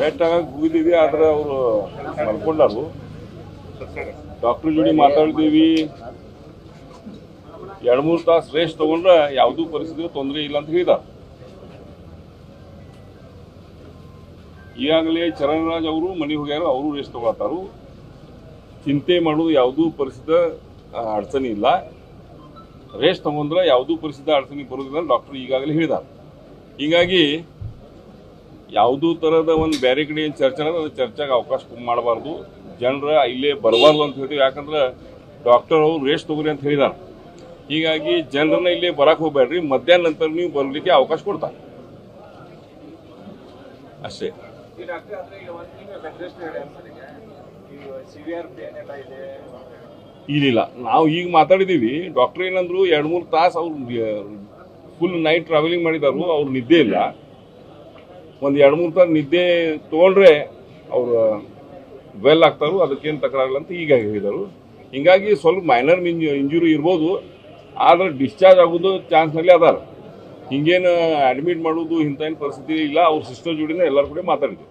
ಭೇಟಿಯಾಗಕ್ಕೆ ಹೋಗಿದ್ದೀವಿ ಆದ್ರೆ ಅವರು ಮಲ್ಕೊಂಡಾರು. ಡಾಕ್ಟರ್ ಜೋಡಿ ಮಾತಾಡಿದೀವಿ ಎರಡು ಮೂರು ತಾಸು ರೇಸ್ಟ್ ತಗೊಂಡ್ರೆ ಯಾವುದೂ ಪರಿಸ್ಥಿತಿ ತೊಂದರೆ ಇಲ್ಲ ಅಂತ ಹೇಳಿದ ಈಗಾಗಲೇ ಚರಣರಾಜ್ ಅವರು ಮನೆಗೆ ಹೋಗ್ಯಾರ, ಅವರು ರೇಸ್ಟ್ ತಗೊಳ್ತಾರು ಚಿಂತೆ ಮಾಡೋದು ಯಾವುದೂ ಪರಿಸ್ಥಿತಿ ಅಡಚಣೆ ಇಲ್ಲ. ರೇಸ್ಟ್ ತಗೊಂಡ್ರೆ ಯಾವುದೂ ಪರಿಸ್ಥಿತಿ, ಅಡಚಣೆ ಬರೋದಿಲ್ಲ ಡಾಕ್ಟರ್ ಈಗಾಗಲೇ ಹೇಳಿದ್ದಾರೆ ಹೀಗಾಗಿ ಯಾವುದೂ ಥರದ ಒಂದು ಬೇರೆ ಕಡೆ ಏನು ಚರ್ಚೆ ಅನ್ನೋದು ಚರ್ಚೆಗೆ ಅವಕಾಶ ಮಾಡಬಾರ್ದು. ಜನರ ಇಲ್ಲೇ ಬರಬಾರ್ದು ಅಂತ ಹೇಳ್ತೀವಿ. ಯಾಕಂದ್ರೆ ಡಾಕ್ಟರ್ ಅವರು ರೇಸ್ಟ್ ತೊಗೊಳಿ ಅಂತ ಹೇಳಿದ್ದಾರೆ ಹೀಗಾಗಿ ಜನರನ್ನ ಇಲ್ಲೇ ಬರಕ್ಕೆ ಹೋಗ್ಬೇಡ್ರಿ. ಮಧ್ಯಾಹ್ನ ನಂತರ ನೀವು ಬರಲಿಕ್ಕೆ ಅವಕಾಶ ಕೊಡ್ತಾರೆ. ಅಷ್ಟೇ. ಇಲ್ಲಿಲ್ಲ ನಾವು ಈಗ ಮಾತಾಡಿದೀವಿ. ಡಾಕ್ಟರ್ ಏನಂದ್ರು ಎರಡು ಮೂರು ತಾಸು ಅವ್ರು ಫುಲ್ ನೈಟ್ ಟ್ರಾವೆಲಿಂಗ್ ಮಾಡಿದಾರು ಅವ್ರು ನಿದ್ದೆ ಇಲ್ಲ. ಒಂದು ಎರಡು, ಮೂರು ತಾಸು ನಿದ್ದೆ ತಗೊಂಡ್ರೆ ಅವ್ರು ವೆಲ್ ಆಗ್ತಾರೋ ಅದಕ್ಕೇನು ತಕರಾರಿಲ್ಲ ಅಂತ ಈಗ ಹೇಳಿದರು. ಹಿಂಗಾಗಿ ಸ್ವಲ್ಪ ಮೈನರ್ ಇಂಜುರಿ ಇರ್ಬೋದು, ಆದ್ರೆ ಡಿಸ್ಚಾರ್ಜ್ ಆಗೋದು ಚಾನ್ಸ್ನಲ್ಲಿ ಅದಾರ. ಹಿಂಗೇನು ಅಡ್ಮಿಟ್ ಮಾಡೋದು ಇಂಥ ಏನು ಪರಿಸ್ಥಿತಿ ಇಲ್ಲ, ಅವ್ರ ಸಿಸ್ಟರ್ ಜೋಡಿನ ಎಲ್ಲರ ಕೂಡ ಮಾತಾಡಿದ್ವಿ.